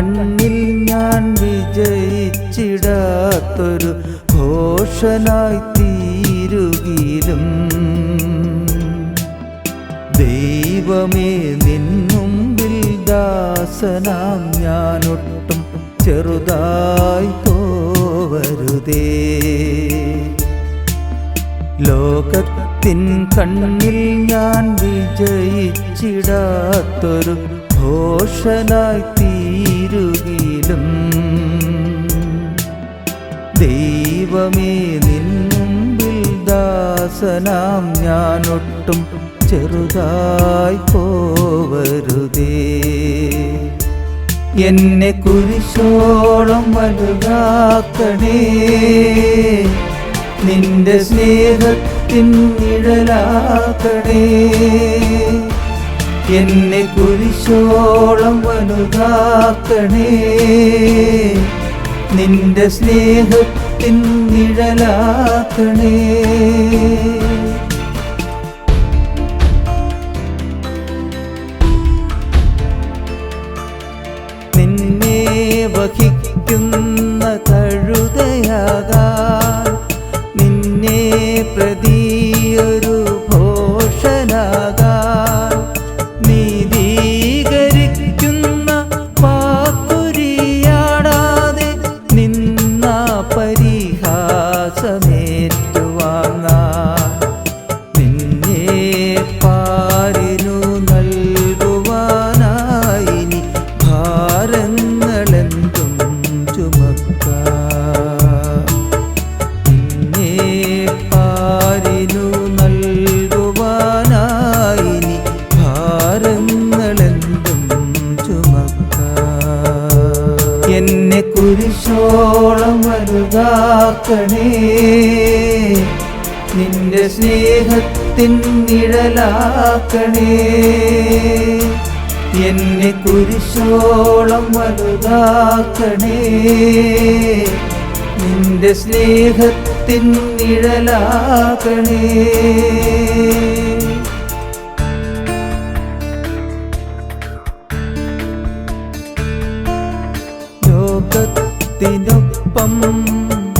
കണ്ണിൽ ഞാൻ വിജയിച്ചിടാത്തൊരു ഘോഷനായി തീരുകിലും. ദൈവമേ മുമ്പിൽ ദാസനാം ഞാനൊട്ടും ചെറുതായി പോവരുതേ. ലോകത്തിൻ കണ്ണിൽ ഞാൻ വിജയിച്ചിടാത്തൊരു ഘോഷനായി തീരുകിലും ദൈവമേ നിൻ മുമ്പിൽ ദാസനാം ഞാനൊട്ടും ചെറുതായി പോവരുതേ. എന്നെ കുരിശോളം വലുതാക്കണേ. നിന്റെ സ്നേഹത്തിൻ നിഴലാക്കണേ. എന്നെ കുരിശോളം വലുതാക്കണേ. നിന്റെ സ്നേഹത്തിൻ നിഴലാക്കണേ. നിന്നെ വഹിക്കുന്ന കുരിശോളം വലുതാക്കണേ. നിന്റെ സ്നേഹത്തിൻ നിഴലാക്കണേ. എന്നെ കുരിശോളം വലുതാക്കണേ. നിന്റെ സ്നേഹത്തിൻ നിഴലാക്കണേ. ലോകത്തിനൊപ്പം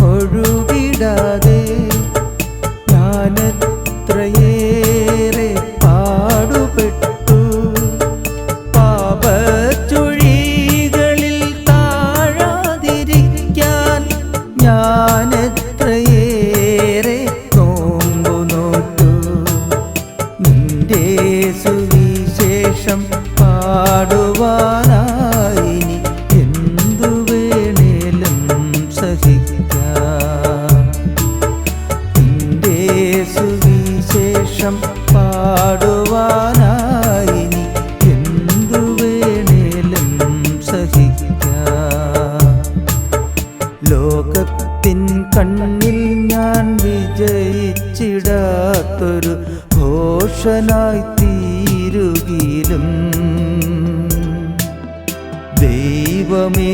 ഒഴുകിടാതെ ഞാനെത്രയേറെ പാടുപെട്ടു. പാപച്ചുഴികളിൽ കണ്ണിൽ ഞാൻ വിജയിച്ചിടാത്തൊരു ഘോഷനായി തീരുകിലും ദൈവമേ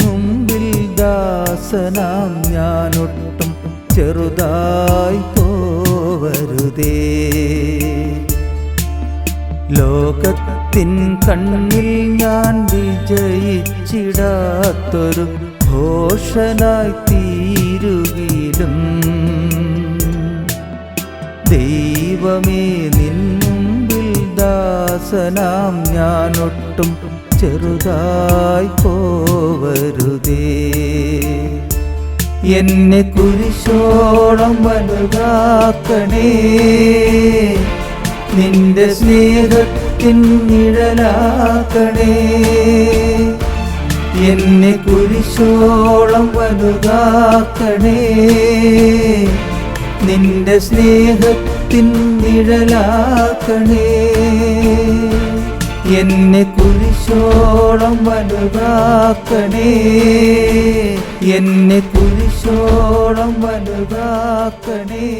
മുമ്പിൽ ദാസനാം ഞാനൊട്ടും ചെറുതായി പോവരുതേ. ലോകത്തിൻ കണ്ണിൽ ഞാൻ വിജയിച്ചിടാത്തൊരു ഘോഷനായി തീരുകിലും ദൈവമേ നിൻ ദാസനാം ഞാനൊട്ടും ചെറുതായി പോവരുതേ. എന്നെ കുരിശോളം വലുതാക്കണേ. നിന്റെ സ്നേഹത്തിൻ നിഴലാക്കണേ. എന്നെ കുരിശോളം വലുതാക്കണേ. നിന്റെ സ്നേഹത്തിൻ നിഴലാക്കണേ. എന്നെ കുരിശോളം വലുതാക്കണേ. എന്നെ കുരിശോളം വലുതാക്കണേ.